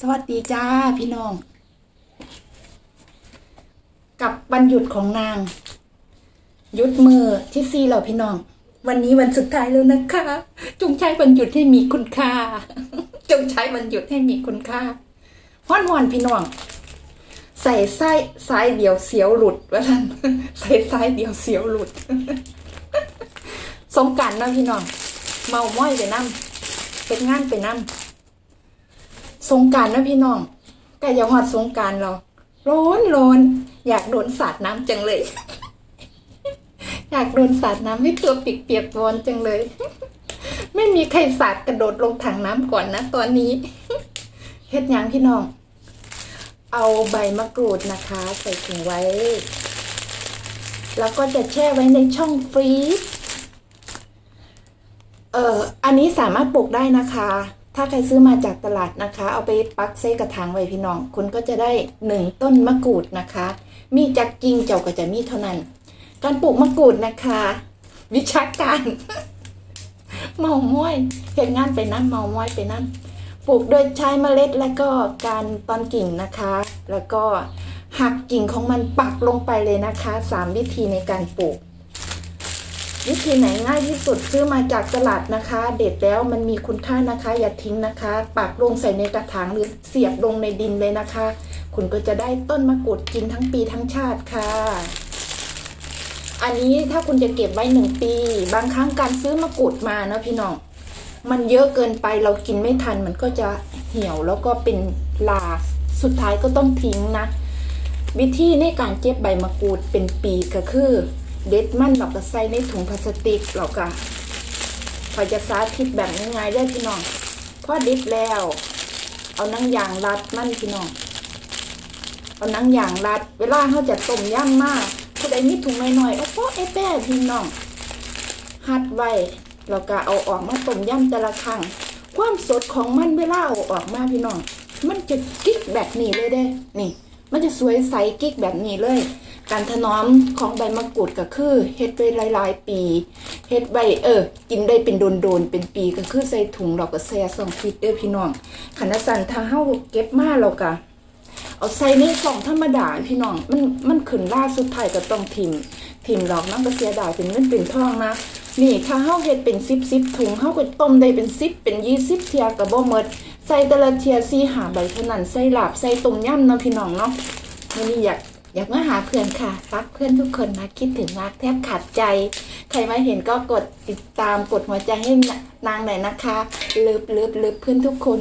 สวัสดีจ้าพี่น้อง กับวันหยุดของนาง หยุดมือที่ซีเราพี่น้อง วันนี้วันสุดท้ายแล้วนะคะ จงใช้วันหยุดให้มีคุณค่า จงใช้วันหยุดให้มีคุณค่าฮ้อนหอนพี่น้อง ใส่ไส้ซ้ายเดียวเสียวหลุดว่าท่านใส่ซ้ายเดียวเสียวหลุด สงการนะพี่น้อง เมาม้อยไปนั่เป็นงานไปนั่ สงการนะพี่น้องใกล้จะฮอดสงการเราร้อนร้อนอยากโดนสาดน้ำจังเลย อยากโดนสาดน้ำให้ตัวเปียกๆร้อนจังเลย ไม่มีใครสาดกระโดดลงถังน้ำก่อนนะตอนนี้เฮ็ดยังพี่น้อง เอาใบมะกรูดนะคะ ใส่ถุงไว้ แล้วก็จะแช่ไว้ในช่องฟรีซเอ่ออันนี้สามารถปลูกได้นะคะ ถ้าใครซื้อมาจากตลาดนะคะ เอาไปปักใส่กระถางไว้พี่น้องคุณก็จะได้หนึ่งต้นมะกรูดนะคะ มีจากจริงเจ้าก็จะมีเท่านั้น การปลูกมะกรูดนะคะ วิชาการ เมาม้อยเห็นงานไปนั่นเมาม้อยไปนั่นปลูกโดยใช้เมล็ดแล้วก็การตอนกิ่งนะคะ แล้วก็หักกิ่งของมันปักลงไปเลยนะคะสามวิธีในการปลูก วิธีไหนง่ายที่สุดซื้อมาจากตลาดนะคะ เด็ดแล้วมันมีคุณค่านะคะ อย่าทิ้งนะคะ ปักลงใส่ในกระถางหรือเสียบลงในดินเลยนะคะ คุณก็จะได้ต้นมะกรูดกินทั้งปีทั้งชาติค่ะ อันนี้ถ้าคุณจะเก็บไว้หนึ่งปี บางครั้งการซื้อมะกรูดมาเนาะพี่น้องมันเยอะเกินไปเรากินไม่ทันมันก็จะเหี่ยวแล้วก็เป็นลาสุดท้ายก็ต้องทิ้งนะ วิธีในการเก็บใบมะกรูดเป็นปีก็คือ เด็ดมันเราก็ใส่ในถุงพลาสติกเราก็พอจะสาธิตแบบง่ายๆได้พี่น้องพอเด็ดแล้ว เอานังยางรัดมันพี่น้องเอานังยางรัด เวลาเขาจะต้มย่ำมากผู้ใดมีถุงน้อยๆเอาเพาะไอ้แป้พี่น้องหัดไว้เราก็เอาออกมาต้มย่ำแต่ละครั้งความสดของมันเวลาเอาออกมาพี่น้องมันจะกิ๊กแบบนี้เลยเด้ นี่ มันจะสวยใสกิ๊กแบบนี้เลย การถนอมของใบมะกรูดก็คือเฮ็ดไปหลาย ๆ ปีเฮ็ดใบเออ กินได้เป็นโดนๆเป็นปีก็คือใส่ถุงเราก็แช่ส่องฟิตเด้อพี่น้องขันสันถ้าเฮาเก็บมาเราก็เอาใส่ในกล่องธรรมดาพี่น้องมันมันขึ้นล่าสุดท้ายก็ต้องทิมทิมหรอกน้ำก็เสียดายเป็นเงินเป็นทองนะนี่ถ้าเฮาเฮ็ดเป็นซิบซิบถุงเฮาก็ต้มได้เป็นซิบเป็นยี่สิบเทียก็บ่หมด ใส่แต่ละเทียซี่หาใบเท่านั้นใส่ลาบใส่ต้มย่ำเนาะพี่น้องเนาะวันนี้อยากอยากมาหาเพื่อนค่ะรักเพื่อนทุกคนนะคิดถึงมากแทบขาดใจ ใครมาเห็นก็กดติดตามกดหัวใจให้นางหน่อยนะคะเลิฟเลิฟเลิฟเพื่อนทุกคน